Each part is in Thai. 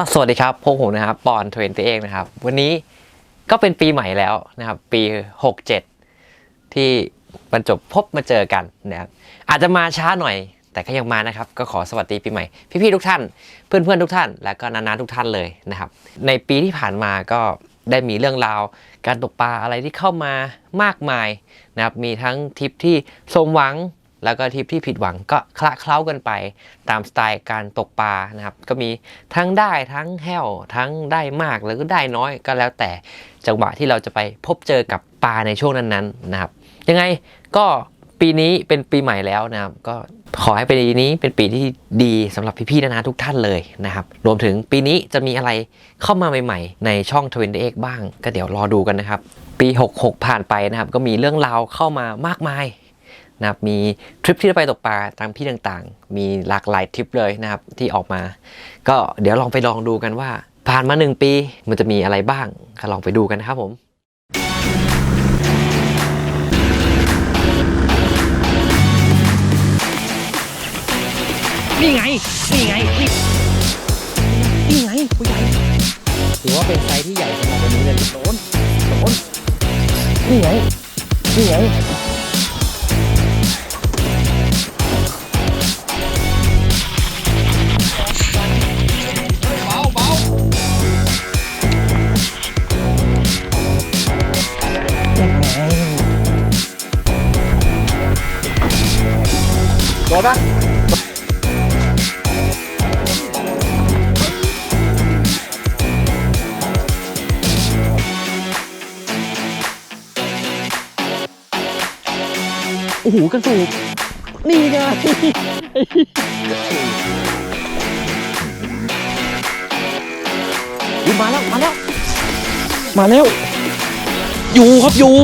ก็สวัสดีครับพวกผมนะครับปอนเทรนตัวเองนะครับ วันนี้ก็เป็นปีใหม่แล้วนะครับ ปี 67 ที่บรรจบพบมาเจอกันนะครับอาจจะมาช้าหน่อย แต่ก็ยังมานะครับ ก็ขอสวัสดีปีใหม่ พี่ๆทุกท่าน เพื่อนๆทุกท่าน และก็นานาทุกท่านเลยนะครับ ในปีที่ผ่านมาก็ได้มีเรื่องราว การตกปลาอะไรที่เข้ามามากมายนะครับมีทั้งทริปที่สมหวัง แล้วก็ทริปที่ผิดหวังก็คละเคล้ากันไปตามสไตล์การตกปลานะครับ ก็มีทั้งได้ทั้งแห้วทั้งได้มากแล้วก็ได้น้อยก็แล้วแต่จังหวะที่เราจะไปพบเจอกับปลาในช่วงนั้นๆนะครับ ยังไงก็ปีนี้เป็นปีใหม่แล้วนะครับ ก็ขอให้ปีนี้เป็นปีที่ดีสำหรับพี่ๆนานาทุกท่านเลยนะครับ รวมถึงปีนี้จะมีอะไรเข้ามาใหม่ๆ ในช่อง20 x บ้าง ก็เดี๋ยวรอดูกันนะครับ ปี 66 ผ่านไปนะครับ ก็มีเรื่องราวเข้ามามากมาย นะครับมีทริปที่จะไปตกปลาตามที่ต่างๆ มีหลากหลายทริปเลยนะครับที่ออกมา ก็เดี๋ยวลองไปลองดูกันว่า ผ่านมาหนึ่งปีมันจะมีอะไรบ้างก็ลองไปดูกันนะครับผมนี่ไง นี่ไง นี่นี่ไงผู้ใหญ่ ถือว่าเป็นไซส์ที่ใหญ่สำหรับวันนี้เลยโดนโดนนี่ไง นี่ไง โดนปะโอ้โหกระสูบนี่ไงอุ๊ยมาแล้ว มาแล้ว มาแล้ว อยู่ครับอยู่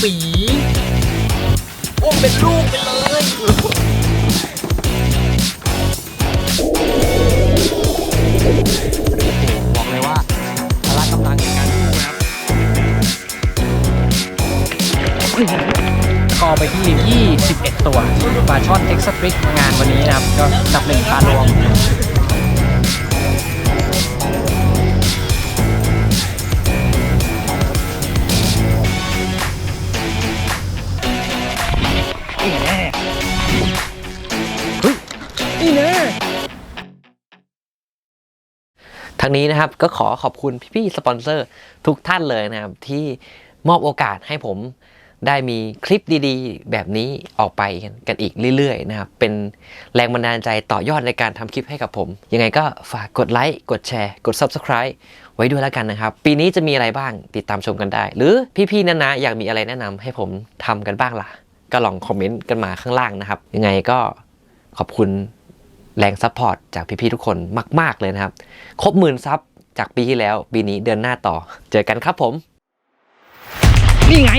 ดำปีโอ้เป็นลูกไปเลยบอกเลยว่าพละกำลังในการสู้นะครับก็ไปที่ 21 ตัวปลาช่อนเอ็กซ์ตริกงานวันนี้นะครับ ก็จับหนึ่งปลารวม นี่นะทั้งนี้นะครับก็ขอขอบคุณพี่ๆสปอนเซอร์ทุกท่านเลยนะครับ ที่มอบโอกาสให้ผมได้มีคลิปดีๆ แบบนี้ออกไปกันอีกเรื่อยๆนะครับ เป็นแรงบันดาลใจต่อยอดในการทำคลิปให้กับผม ยังไงก็ฝากกดไลค์กดแชร์ กด Subscribe ไว้ด้วยแล้วกันนะครับ ปีนี้จะมีอะไรบ้างติดตามชมกันได้ หรือพี่ๆนั้นนะอยากมีอะไรแนะนำให้ผมทำกันบ้างล่ะ ก็ลองคอมเมนต์กันมาข้างล่างนะครับ ยังไงก็ขอบคุณ แรงซัพพอร์ตจากพี่ๆทุกคนมาก ๆ เลยนะครับ ครบหมื่นซับจากปีที่แล้ว ปีนี้เดือนหน้าต่อ เจอกันครับผม นี่ไง